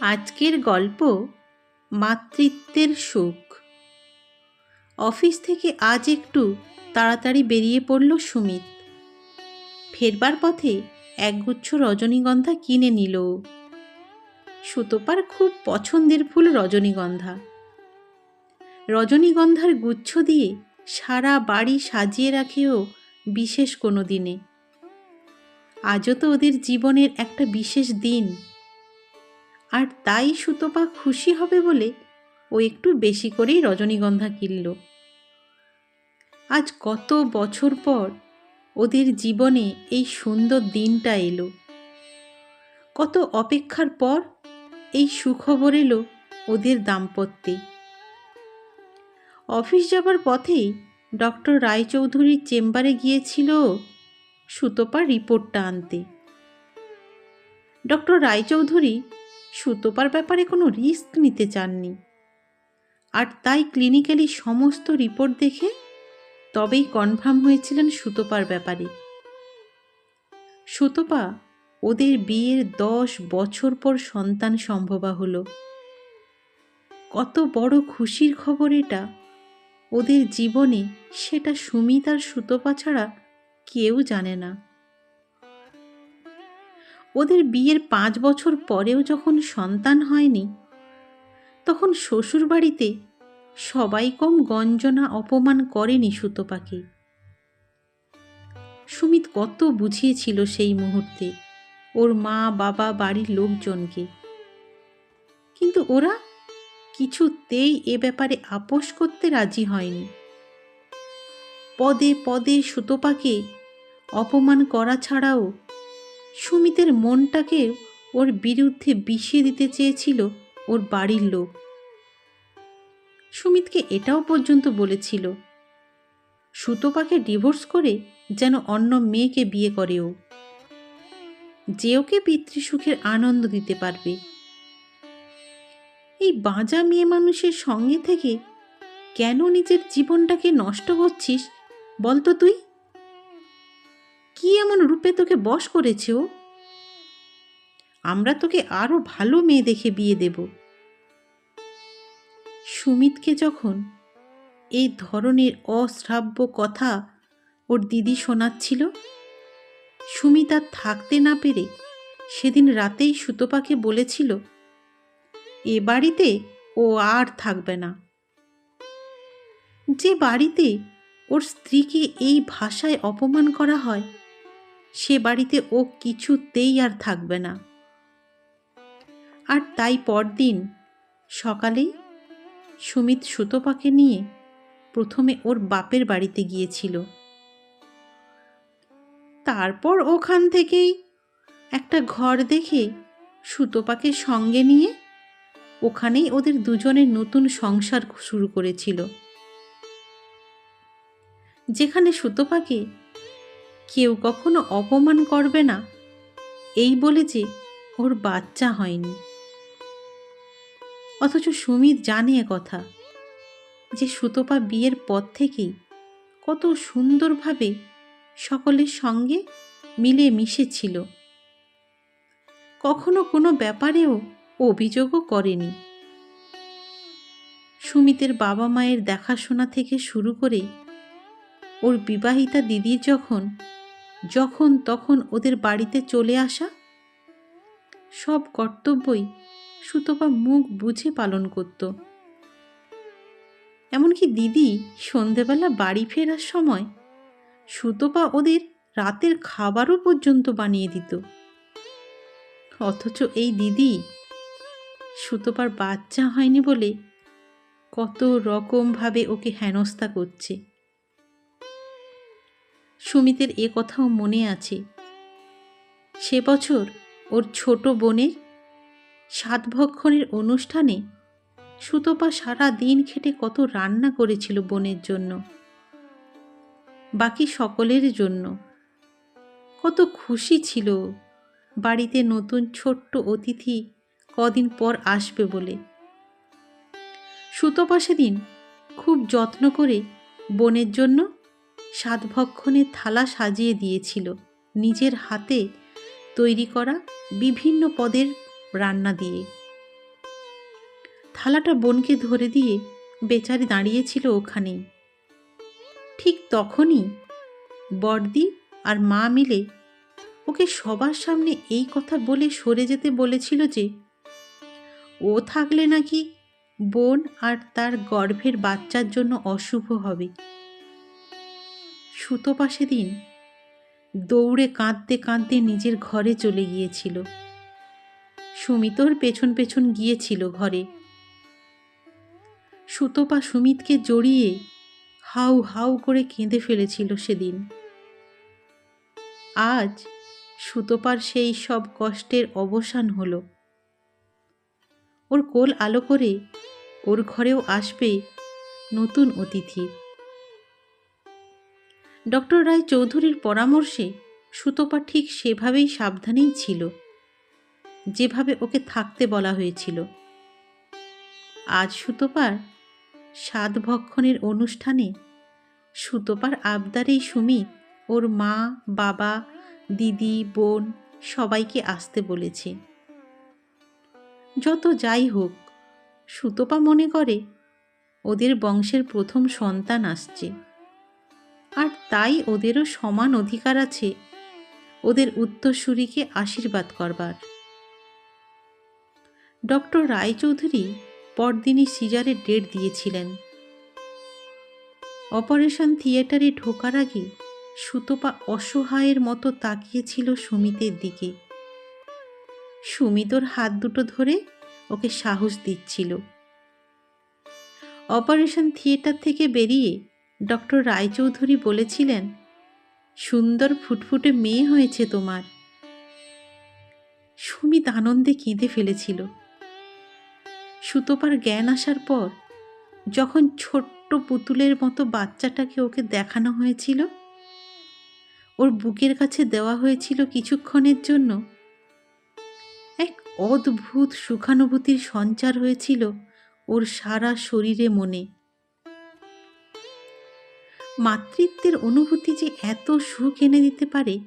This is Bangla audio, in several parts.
আজকের গল্প মাতৃত্বের সুখ অফিস থেকে আজ একটু তাড়াতাড়ি বেরিয়ে পড়ল সুমিত। ফেরবার পথে একগুচ্ছ রজনীগন্ধা কিনে নিল। সুতোপার খুব পছন্দের ফুল রজনীগন্ধা। রজনীগন্ধার গুচ্ছ দিয়ে সারা বাড়ি সাজিয়ে রাখেও বিশেষ কোনো দিনে আজও তো ওদের জীবনের একটা বিশেষ দিন। আর তাই সুতপা খুশি হবে বলে ও একটু বেশি করেই রজনীগন্ধা কিনল। আজ কত বছর পর ওদের জীবনে এই সুন্দর দিনটা এলো। কত অপেক্ষার পর এই সুখবর এলো ওদের দাম্পত্যে। অফিস যাবার পথেই ডক্টর রায়চৌধুরীর চেম্বারে গিয়েছিল ও সুতপার রিপোর্টটা আনতে। ডক্টর রায়চৌধুরী সুতপার ব্যাপারে কোনো রিস্ক নিতে চাননি। আর তাই ক্লিনিক্যালি সমস্ত রিপোর্ট দেখে তবেই কনফার্ম হয়েছিলেন সুতোপার ব্যাপারে। সুতপা, ওদের বিয়ের দশ বছর পর সন্তান সম্ভবা হলো। কত বড় খুশির খবর এটা। ওদের জীবনে সেটা সুমিত আর সুতপা ছাড়া কেউ জানে না। ওদের বিয়ের পাঁচ বছর পরেও যখন সন্তান হয়নি, তখন শ্বশুর বাড়িতে সবাই কম গঞ্জনা অপমান করেনি সুতপাকে। সুমিত কত বুঝিয়েছিল সেই মুহূর্তে ওর মা, বাবা, বাড়ির লোকজনকে। কিন্তু ওরা কিছুতেই এ ব্যাপারে আপোষ করতে রাজি হয়নি। পদে পদে সুতপাকে অপমান করা ছাড়াও সুমিতের মনটাকে ওর বিরুদ্ধে বিষিয়ে দিতে চেয়েছিল ওর বাড়ির লোক। সুমিতকে এটাও পর্যন্ত বলেছিল, সুতপাকে ডিভোর্স করে যেন অন্য মেয়েকে বিয়ে করে ও। যে ওকে পিতৃসুখের আনন্দ দিতে পারবে। এই বাঁজা মেয়ে মানুষের সঙ্গে থেকে কেন নিজের জীবনটাকে নষ্ট করছিস বলতো তুই? কি এমন রূপে তোকে বশ করেছে ও? আমরা তোকে আরও ভালো মেয়ে দেখে বিয়ে দেব। সুমিতকে যখন এই ধরনের অশ্রাব্য কথা ওর দিদি শোনাচ্ছিল, সুমিত আর থাকতে না পেরে সেদিন রাতেই সুতপাকে বলেছিল, এ বাড়িতে ও আর থাকবে না। যে বাড়িতে ওর স্ত্রীকে এই ভাষায় অপমান করা হয় সে বাড়িতে ও কিছুতেই আর থাকবে না। আর তাই পরদিন সকালেই সুমিত সুতোপাকে নিয়ে প্রথমে ওর বাপের বাড়িতে গিয়েছিল। তারপর ওখান থেকেই একটা ঘর দেখে সুতোপাকে সঙ্গে নিয়ে ওখানেই ওদের দুজনের নতুন সংসার শুরু করেছিল। যেখানে সুতপাকে কেউ কখনো অপমান করবে না। এই বলে যে ওর বাচ্চা হয়নি। অথচ সুমিত জানে কথা যে সুতপা বিয়ের পর থেকেই কত সুন্দরভাবে সকলের সঙ্গে মিলে মিশেছিল কখনো কোনো ব্যাপারেও অভিযোগও করেনি। সুমিতের বাবা মায়ের দেখাশোনা থেকে শুরু করে ওর বিবাহিতা দিদির যখন যখন তখন ওদের বাড়িতে চলে আসা? সব কর্তব্যই সুতপা মুখ বুঝে পালন করত। এমনকি দিদি সন্ধেবেলা বাড়ি ফেরার সময় সুতপা ওদের রাতের খাবারও পর্যন্ত বানিয়ে দিত। অথচ এই দিদি সুতপার বাচ্চা হয়নি বলে কত রকমভাবে ওকে হেনস্থা করছে। সুমিতের এ কথাও মনে আছে। সে বছর ওর ছোট বোনের সাতভক্ষণের অনুষ্ঠানে সুতপা সারা দিন খেটে কত রান্না করেছিল বোনের জন্য। বাকি সকলের জন্য। কত খুশি ছিল বাড়িতে নতুন ছোট্ট অতিথি কদিন পর আসবে বলে। সুতপা সেদিন খুব যত্ন করে বোনের জন্য সাতভক্ষণের থালা সাজিয়ে দিয়েছিল। নিজের হাতে তৈরি করা বিভিন্ন পদের রান্না দিয়ে। থালাটা বোনকে ধরে দিয়ে বেচারি দাঁড়িয়েছিল ওখানেই ঠিক তখনই বড়দি আর মা মিলে ওকে সবার সামনে এই কথা বলে সরে যেতে বলেছিল যে, ও থাকলে নাকি বোন আর তার গর্ভের বাচ্চার জন্য অশুভ হবে। সুতপা সেদিন দৌড়ে কাঁদতে কাঁদতে নিজের ঘরে চলে গিয়েছিল। সুমিতর পেছন পেছন গিয়েছিল ঘরে। সুতপা সুমিতকে জড়িয়ে হাউ হাউ করে কেঁদে ফেলেছিল সেদিন। আজ সুতপার সেই সব কষ্টের অবসান হলো। ওর কোল আলো করে ওর ঘরেও আসবে নতুন অতিথি। ডক্টর রায় চৌধুরীর পরামর্শে সুতপা ঠিক সেভাবেই সাবধানেই ছিল। যেভাবে ওকে থাকতে বলা হয়েছিল। আজ সুতপার সাত ভক্ষণের অনুষ্ঠানে সুতপার আবদারেই সুমিত ওর মা, বাবা, দিদি, বোন সবাইকে আসতে বলেছে। যত যাই হোক, সুতপা মনে করে ওদের বংশের প্রথম সন্তান আসছে। আর তাই ওদেরও সমান অধিকার আছে। ওদের উত্তরসূরিকে আশীর্বাদ করবার। ডক্টর রায়চৌধুরী পরদিনই সিজারের ডেট দিয়েছিলেন। অপারেশন থিয়েটারে ঢোকার আগে সুতপা অসহায়ের মতো তাকিয়েছিল সুমিতের দিকে। সুমিতর হাত দুটো ধরে ওকে সাহস দিচ্ছিল। অপারেশন থিয়েটার থেকে বেরিয়ে ডক্টর রায়চৌধুরী বলেছিলেন, সুন্দর ফুটফুটে মেয়ে হয়েছে তোমার। সুমিত আনন্দে কেঁদে ফেলেছিল। সুতোপার জ্ঞান আসার পর, যখন ছোট্ট পুতুলের মতো বাচ্চাটাকে ওকে দেখানো হয়েছিল, ওর বুকের কাছে দেওয়া হয়েছিল কিছুক্ষণের জন্য, এক অদ্ভুত সুখানুভূতির সঞ্চার হয়েছিল ওর সারা শরীরে মনে। মাতৃত্বের অনুভূতি যে এত সুখ এনে দিতে পারে,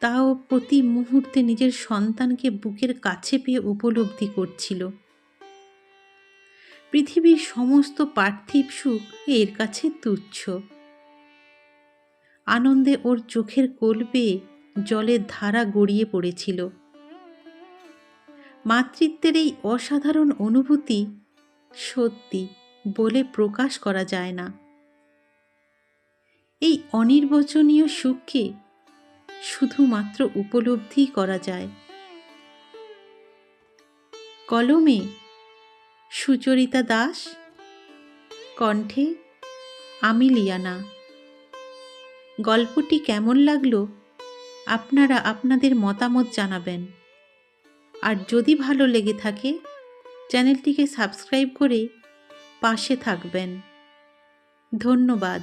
তাও প্রতি মুহূর্তে নিজের সন্তানকে বুকের কাছে পেয়ে উপলব্ধি করছিল। পৃথিবীর সমস্ত পার্থিব সুখ এর কাছে তুচ্ছ। আনন্দে ওর চোখের কোল পেয়ে জলের ধারা গড়িয়ে পড়েছিল। মাতৃত্বের এই অসাধারণ অনুভূতি সত্যি বলে প্রকাশ করা যায় না। এই অনির্বচনীয় সুখকে শুধুমাত্র উপলব্ধি করা যায়। কলমে সুচরিতা দাস, কণ্ঠে আমি লিয়ানা। গল্পটি কেমন লাগল আপনারা আপনাদের মতামত জানাবেন। আর যদি ভালো লেগে থাকে, চ্যানেলটিকে সাবস্ক্রাইব করে পাশে থাকবেন। ধন্যবাদ।